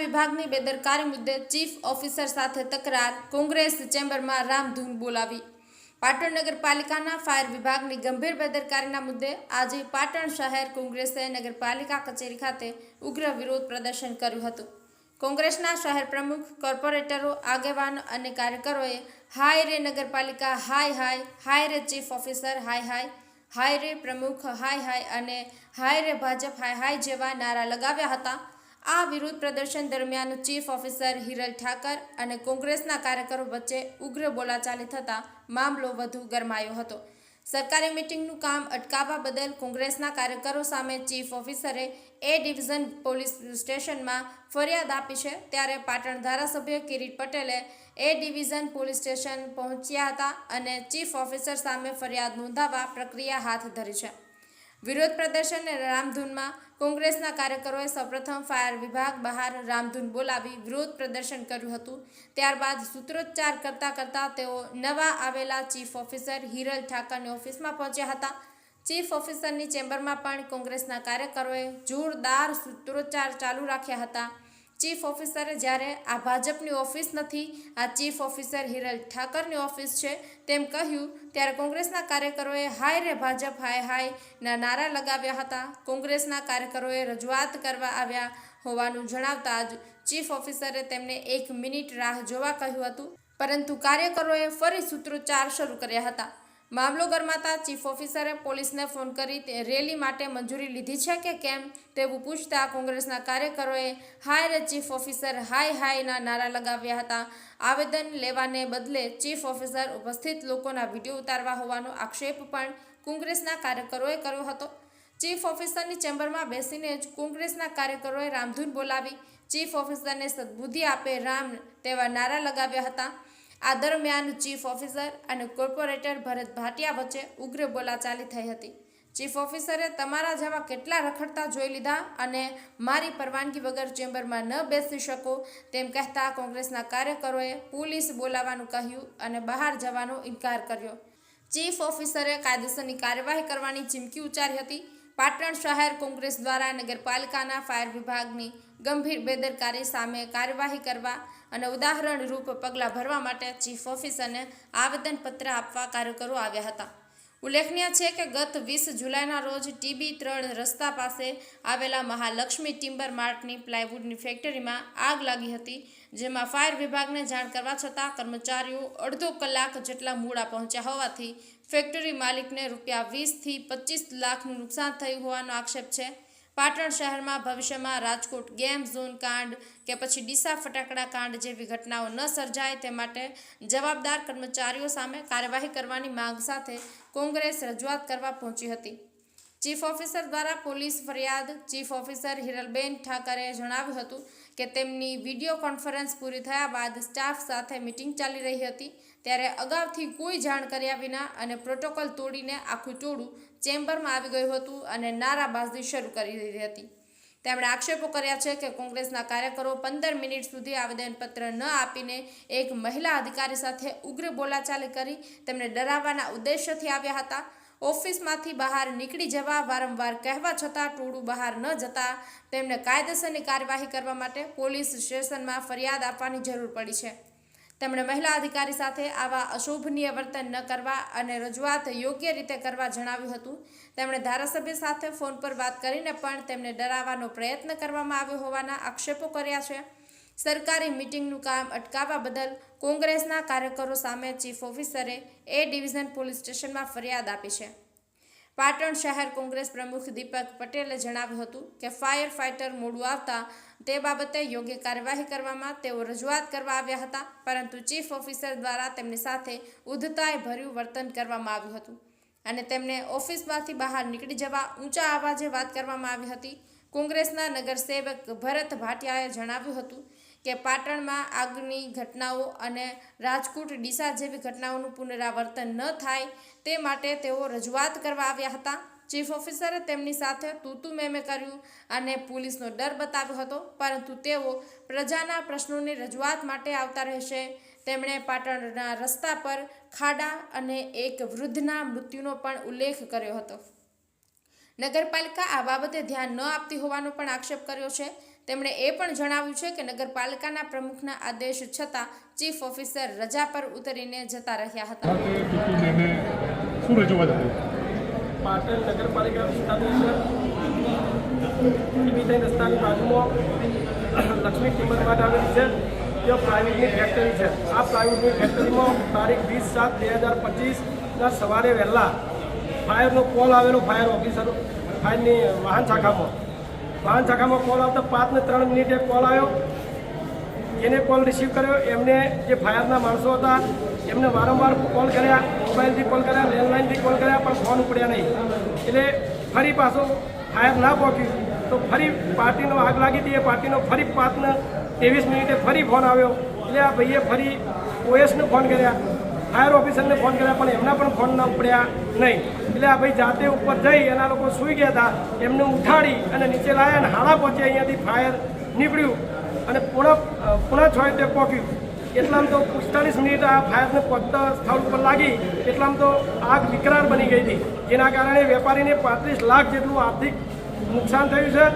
વિભાગની બેદરકારી મુદ્દે ચીફ ઓફિસર સાથે તકરાર, કોંગ્રેસ ચેમ્બરમાં રામધૂન બોલાવી. પાટણ નગરપાલિકાના ફાયર વિભાગની ગંભીર બેદરકારીના મુદ્દે આજે પાટણ શહેર કોંગ્રેસે નગરપાલિકા કચેરી ખાતે ઉગ્ર વિરોધ પ્રદર્શન કર્યું હતું. કોંગ્રેસના શહેર પ્રમુખ, કોર્પોરેટરો, આગેવાનો અને કાર્યકરોએ હાય રે નગરપાલિકા, હાય હાય હાય રે ચીફ ઓફિસર, હાય હાય હાય રે પ્રમુખ, હાય હાય અને હાય રે ભાજપ, હાય હાય જેવા નારા લગાવ્યા હતા. આ વિરોધ પ્રદર્શન દરમિયાન ચીફ ઓફિસર હિરલ ઠાકર અને કોંગ્રેસના કાર્યકરો વચ્ચે ઉગ્ર બોલાચાલી થતાં મામલો વધુ ગરમાયો હતો. સરકારી મિટિંગનું કામ અટકાવવા બદલ કોંગ્રેસના કાર્યકરો સામે ચીફ ઓફિસરે એ ડિવિઝન પોલીસ સ્ટેશનમાં ફરિયાદ આપી છે ત્યારે પાટણ ધારાસભ્ય કિરીટ પટેલે એ ડિવિઝન પોલીસ સ્ટેશન પહોંચ્યા હતા અને ચીફ ઓફિસર સામે ફરિયાદ નોંધાવવા પ્રક્રિયા હાથ ધરી છે. વિરોધ પ્રદર્શન રામધૂનમાં કોંગ્રેસના કાર્યકરોએ સૌપ્રથમ ફાયર વિભાગ બહાર રામધૂન બોલાવી વિરોધ પ્રદર્શન કર્યું હતું. ત્યારબાદ સૂત્રોચ્ચાર કરતા કરતા તેઓ નવા આવેલા ચીફ ઓફિસર હિરલ ઠાકરની ઓફિસમાં પહોંચ્યા હતા. ચીફ ઓફિસરની ચેમ્બરમાં પણ કોંગ્રેસના કાર્યકરોએ જોરદાર સૂત્રોચ્ચાર ચાલુ રાખ્યા હતા. ચીફ ઓફિસરે જ્યારે આ ભાજપની ઓફિસ નથી, આ ચીફ ઓફિસર હિરલ ઠાકરની ઓફિસ છે, તેમ કહ્યું, ત્યારે કોંગ્રેસના કાર્યકરોએ હાય રે ભાજપ, હાય હાય ના નારા લગાવ્યા હતા. કોંગ્રેસના કાર્યકરોએ રજૂઆત કરવા આવ્યા હોવાનું જણાવતા જ ચીફ ઓફિસરે તેમને એક મિનિટ રાહ જોવા કહ્યું હતું. પરંતુ કાર્યકરોએ ફરી સૂત્રોચ્ચાર શરૂ કર્યા હતા. મામલો ગરમાતા ચીફ ઓફિસરે પોલીસને ફોન કરી રેલી માટે મંજૂરી લીધી છે કે કેમ તેવું પૂછતા કોંગ્રેસના કાર્યકરોએ હાય રે ચીફ ઓફિસર, હાય હાયના નારા લગાવ્યા હતા. આવેદન લેવાને બદલે ચીફ ઓફિસર ઉપસ્થિત લોકોના વીડિયો ઉતારવા હોવાનો આક્ષેપ પણ કોંગ્રેસના કાર્યકરોએ કર્યો હતો. ચીફ ઓફિસરની ચેમ્બરમાં બેસીને જ કોંગ્રેસના કાર્યકરોએ રામધૂન બોલાવી. ચીફ ઓફિસરને સદબુદ્ધિ આપે રામ તેવા નારા લગાવ્યા હતા. આ દરમિયાન ચીફ ઓફિસર અને કોર્પોરેટર ભરત ભાટિયા વચ્ચે ઉગ્ર બોલાચાલી થઈ હતી. ચીફ ઓફિસરે તમારા જેવા કેટલા રખડતા જોઈ લીધા અને મારી પરવાનગી વગર ચેમ્બરમાં ન બેસી શકો તેમ કહેતા કોંગ્રેસના કાર્યકરોએ પોલીસ બોલાવવાનું કહ્યું અને બહાર જવાનો ઇનકાર કર્યો. ચીફ ઓફિસરે કાયદેસરની કાર્યવાહી કરવાની ચીમકી ઉચ્ચારી હતી. પાટણ શહેર કોંગ્રેસ દ્વારા નગરપાલિકાના ફાયર વિભાગની ગંભીર બેદરકારી સામે કાર્યવાહી કરવા અને ઉદાહરણરૂપ પગલાં ભરવા માટે ચીફ ઓફિસરને આવેદનપત્ર આપવા કાર્યકરો આવ્યા હતા. ઉલ્લેખનીય છે કે ગત વીસ જુલાઈના રોજ ટીબી ત્રણ રસ્તા પાસે આવેલા મહાલક્ષ્મી ટિમ્બર માર્ટની પ્લાયવુડની ફેક્ટરીમાં આગ લાગી હતી, જેમાં ફાયર વિભાગને જાણ કરવા છતાં કર્મચારીઓ અડધો કલાક જેટલા મૂળા પહોંચ્યા હોવાથી ફેક્ટરી માલિકને રૂપિયા વીસથી પચીસ લાખનું નુકસાન થયું હોવાનો આક્ષેપ છે. પાટણ શહેરમાં ભવિષ્યમાં રાજકોટ ગેમ ઝોન કાંડ કે પછી ડીસા ફટાકડા કાંડ જેવી ઘટનાઓ ન સર્જાય તે માટે જવાબદાર કર્મચારીઓ સામે કાર્યવાહી કરવાની માંગ સાથે કોંગ્રેસ રજૂઆત કરવા પહોંચી હતી. ચીફ ઓફિસર દ્વારા પોલીસ ફરિયાદ ચીફ ઓફિસર હિરલબેન ઠાકરે જણાવ્યું હતું કે તેમની વીડિયો કોન્ફરન્સ પૂરી થયા બાદ સ્ટાફ સાથે મિટિંગ ચાલી રહી હતી. ત્યારે અગાઉથી કોઈ જાણ કર્યા વિના અને પ્રોટોકોલ તોડીને આખું ટોળું ચેમ્બરમાં આવી ગયું હતું અને નારાબાજી શરૂ કરી દીધી હતી. તેમણે આક્ષેપો કર્યા છે કે કોંગ્રેસના કાર્યકરો પંદર મિનિટ સુધી આવેદનપત્ર ન આપીને એક મહિલા અધિકારી સાથે ઉગ્ર બોલાચાલી કરી તેમને ડરાવવાના ઉદ્દેશ્યથી આવ્યા હતા. ઓફિસમાંથી બહાર નીકળી જવા વારંવાર કહેવા છતાં ટોળું બહાર ન જતા તેમને કાયદેસરની કાર્યવાહી કરવા માટે પોલીસ સ્ટેશનમાં ફરિયાદ આપવાની જરૂર પડી છે. તેમણે મહિલા અધિકારી સાથે આવા અશોભનીય વર્તન ન કરવા અને રજૂઆત યોગ્ય રીતે કરવા જણાવ્યું હતું. તેમણે ધારાસભ્ય સાથે ફોન પર વાત કરીને પણ તેમને ડરાવવાનો પ્રયત્ન કરવામાં આવ્યો હોવાના આક્ષેપો કર્યા છે. સરકારી મિટિંગનું કામ અટકાવવા બદલ કોંગ્રેસના કાર્યકરો સામે ચીફ ઓફિસરે એ ડિવિઝન પોલીસ સ્ટેશનમાં ફરિયાદ આપી છે. પાટણ શહેર કોંગ્રેસ પ્રમુખ દીપક પટેલે જણાવ્યું હતું કે ફાયર ફાઇટર મોડું આવતા તે બાબતે યોગ્ય કાર્યવાહી કરવામાં તેઓ રજૂઆત કરવા આવ્યા હતા, પરંતુ ચીફ ઓફિસર દ્વારા તેમની સાથે ઉદ્ધતાએ ભર્યું વર્તન કરવામાં આવ્યું હતું અને તેમને ઓફિસમાંથી બહાર નીકળી જવા ઊંચા અવાજે વાત કરવામાં આવી હતી. કોંગ્રેસના નગરસેવક ભરત ભાટિયાએ જણાવ્યું હતું કે પાટણમાં આગની ઘટનાઓ અને રાજકોટ ડીસા જેવી ઘટનાઓનું પુનરાવર્તન ન થાય તે માટે તેઓ રજૂઆત કરવા આવ્યા હતા. ચીફ ઓફિસરે તેમની સાથે તૂતુ મેમે કર્યું અને પોલીસનો ડર બતાવ્યો હતો, પરંતુ તેઓ પ્રજાના પ્રશ્નોની રજૂઆત માટે આવતા રહેશે. તેમણે પાટણના રસ્તા પર ખાડા અને એક વૃદ્ધના મૃત્યુનો પણ ઉલ્લેખ કર્યો હતો. નગરપાલિકા આ બાબતે ધ્યાન ન આપતી હોવાનો પણ આક્ષેપ કર્યો છે. તેમણે એ પણ જણાવ્યું છે કે નગરપાલિકાના પ્રમુખના આદેશ છતાં ચીફ ઓફિસર રજા પર ઉતરીને જતા રહ્યા હતા. પાટણ નગરપાલિકા વિસ્તારની રસ્તાની બાજુમાં લક્ષ્મી ટિમ્બર માર્ટ આવેલી છે. ત્યાં પ્રાઇવેટની ફેક્ટરી છે. આ પ્રાઇવેટની ફેક્ટરીમાં તારીખ વીસ સાત બે હજાર પચીસના સવારે વહેલા ફાયરનો કોલ આવેલો ફાયર ઓફિસર ફાયરની વાહન શાખામાં. વાહન શાખામાં કોલ આવતા પાંચ ને ત્રણ મિનિટે કોલ આવ્યો. જેને કોલ રિસીવ કર્યો, એમને જે ફાયરના માણસો હતા, એમને વારંવાર કોલ કર્યા મોબાઈલથી કોલ કર્યા લેન્ડલાઇનથી કોલ કર્યા, પણ ફોન ઉપડ્યા નહીં. એટલે ફરી પાછો ફાયર ના પહોંચ્યું, તો ફરી પાર્ટીનો આગ લાગી હતી, એ પાર્ટીનો ફરી પાંચને ત્રેવીસ મિનિટે ફરી ફોન આવ્યો. એટલે આ ભાઈએ ફરી ઓએસને ફોન કર્યા ફાયર ઓફિસરને ફોન કર્યા, પણ એમના પણ ફોન ના ઉપડ્યા નહીં. એટલે ભાઈ જાતે ઉપર જઈ એના લોકો સૂઈ ગયા હતા. એમને ઉઠાડી અને નીચે લાવ્યા અને હાડા પહોંચે અહીંયાથી ફાયર નીકળ્યું અને પૂણા પૂણા છ તે પહોંચ્યું. એટલામાં તો પિસ્તાળીસ મિનિટ આ ફાયરને પહોંચતા સ્થળ ઉપર લાગી. એટલામાં તો આગ વિકરાળ બની ગઈ હતી. જેના કારણે વેપારીને પાંત્રીસ લાખ જેટલું આર્થિક નુકસાન થયું છે.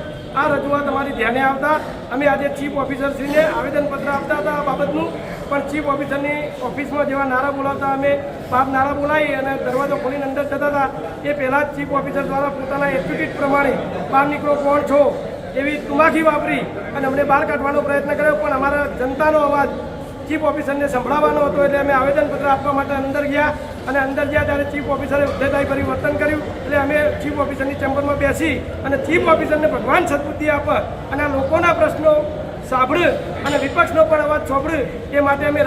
આ રજૂઆત અમારી ધ્યાને આવતા અમે આજે ચીફ ઓફિસરશ્રીને આવેદનપત્ર આપતા હતા આ બાબતનું. પણ ચીફ ઓફિસરની ઓફિસમાં જેવા નારા બોલાવતા અમે પાપ નારા બોલાવી અને દરવાજો ખોલીને અંદર હતા. એ પહેલાં જ ચીફ ઓફિસર દ્વારા પોતાના એટીટ્યુડ પ્રમાણે બહાર નીકળો, કોણ છો? એવી તુમાખી વાપરી અને અમને બહાર કાઢવાનો પ્રયત્ન કર્યો, પણ અમારા જનતાનો અવાજ ચીફ ઓફિસરને સંભળાવવાનો હતો એટલે અમે આવેદનપત્ર આપવા માટે અંદર ગયા અને અંદર ગયા ત્યારે ચીફ ઓફિસરે ઉદ્ધતાઈ પરિવર્તન કર્યું. એટલે અમે ચીફ ઓફિસરની ચેમ્બરમાં બેસી અને ચીફ ઓફિસરને ભગવાન સદબુદ્ધિ આપ અને આ લોકોના પ્રશ્નો સાંભળે અને વિપક્ષનો પણ અવાજ સાંભળે એ માટે અમે